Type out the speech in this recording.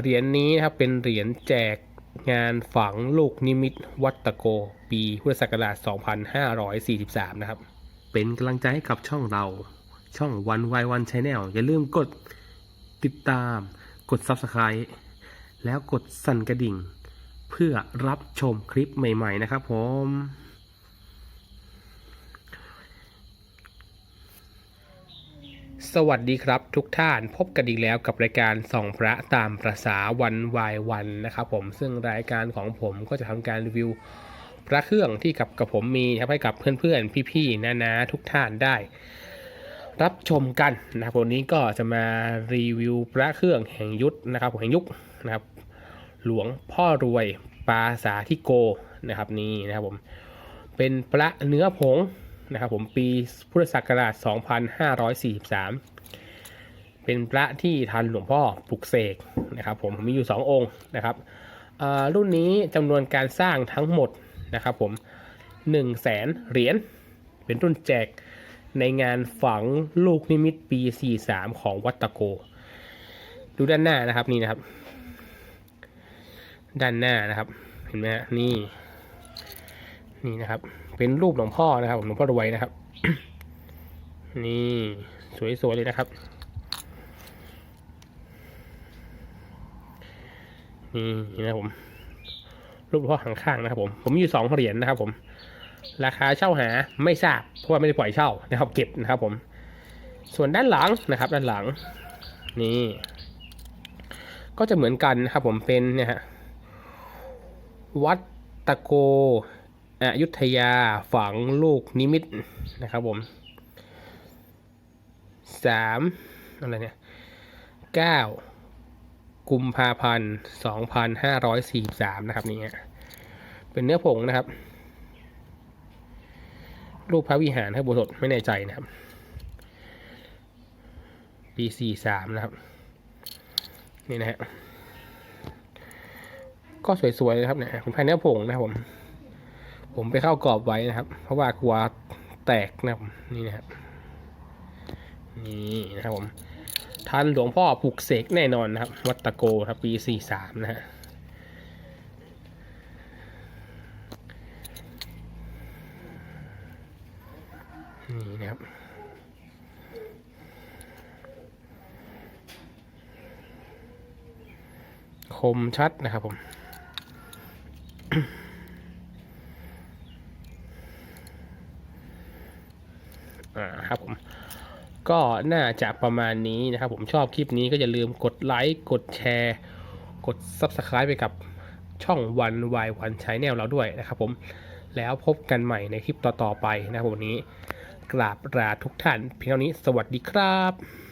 เหรียญนี้นะครับเป็นเหรียญแจกงานฝังลูกนิมิตวัดตะโก ปีพุทธศักราช 2543 นะครับ เป็นกำลังใจให้กับช่องเรา ช่องวันวายวันชาแนลอย่าลืมกดติดตาม กด Subscribe แล้วกดสั่นกระดิ่ง เพื่อรับชมคลิปใหม่ ๆ นะครับผม สวัสดีครับทุกท่านพบกันอีกแล้วกับรายการส่องพระตามประษาวันวายวันนะครับผมซึ่งรายการของผมก็จะทำการรีวิวพระเครื่องที่กับกับผมมีนะครับให้กับเพื่อนๆ พี่ๆนาๆทุกท่านได้ รับชมกันนะครับวันนี้ก็จะมารีวิวพระเครื่องแห่งยุทธนะครับแห่งยุคนะครับ หลวงพ่อรวยปราสาธิโกนะครับนี่นะครับผมเป็นพระเนื้อผง นะครับผมปีพุทธศักราช 2543 เป็นพระที่ทันหลวงพ่อปลุกเสกนะครับผมมีอยู่ 2 องค์นะครับอ่ารุ่นนี้จำนวนการสร้างทั้งหมดนะครับผม1 0 0 0 0แสนเหรียญเป็นรุ่นแจกในงานฝังลูกนิมิตปี 43 ของวัดตะโก ดูด้านหน้านะครับนี่นะครับ ด้านหน้านะครับ เห็นไหมฮะนี่ นี่นะครับ เป็นรูปหลวงพ่อนะครับหลวงพ่อรวยนะครับ นี่สวยๆเลยนะครับ นี่นะครับผม รูปหลวงพ่อข้างๆนะครับผม ผมมีอยู่สองเหรียญนะครับ ผม ราคาเช่าหาไม่ทราบ เพราะว่าไม่ได้ปล่อยเช่านะครับ เก็บนะครับ ผม ส่วนด้านหลังนะครับ ด้านหลัง นี่ ก็จะเหมือนกันนะครับ ผมเป็นเนี่ยฮะวัดตะโก อยุธยาฝังลูกนิมิตนะครับผมสามอะไรเนี่ยเก้ากุมภาพันธ์สองพันห้าร้อยสี่สามนะครับนี่ฮะเป็นเนื้อผงนะครับ รูปพระวิหารครับบุตรไม่แน่ใจนะครับ ปีสี่สามนะครับ นี่นะฮะก็สวยๆนะครับเนี่ยผมภายเนื้อผงนะครับผม ผมไปเข้ากรอบไว้นะครับ เพราะว่ากลัวแตกนะครับนี่นะครับนี่นะครับผมทันหลวงพ่อปลุกเสกแน่นอนนะครับ วัตโกครับปีสี่สามนะฮะนี่นะครับคมชัดนะครับผม อ่าครับผมก็น่าจะประมาณนี้นะครับผมชอบคลิปนี้ก็อย่าลืมกดไลค์กดแชร์ กด Subscribe ไปกับช่องวันวายวันใช้แนวเราด้วยนะครับผมแล้วพบกันใหม่ในคลิปต่อๆไปนะครับวันนี้ กราบลาทุกท่านเพียงเท่านี้สวัสดีครับ